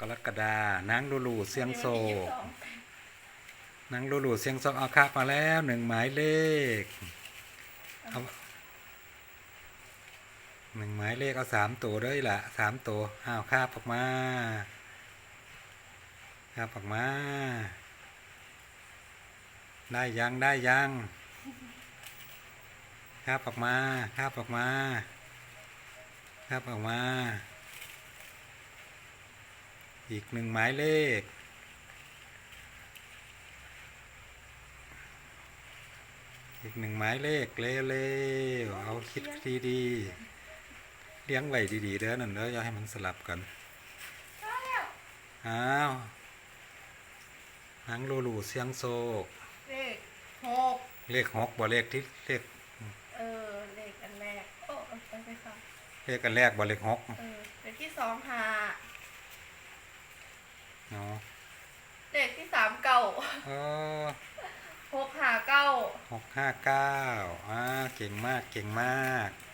กรกฎานางลูลูเสียงโซวันนี้วันที่ยี่สิบสองนางลูลูเสียงโซเอาครับมาแล้วหนึ่งหมายเลขเอาหนึ่งหมายเลขเอาสามตัวด้วยล่ะสามตัวอ้าวคาบออกมาคาบออกมา ได้ยังได้ยังคาบออกมาคาบออกมาคาบออกมา อีกหนึ่งหมายเลข อีกหนึ่งหมายเลขเร็วๆเอาคิดดีๆเลี้ยงไว้ดีๆเด้อนั่นเด้ออย่าให้มันสลับกันได้แล้วอ้าวหนังลูลูเสียงโซกเลขหกเลขหกบ่เลขที่เลขเออเลขอันแรกโอ้เอาไปไปค่ะเลขกันแรกบ่เลขหกเออเลขที่สองหา เนาะ เลขที่สามเก้าเออหกหาเก้าหกห้าเก้าอ่าเก่งมากเก่งมากเ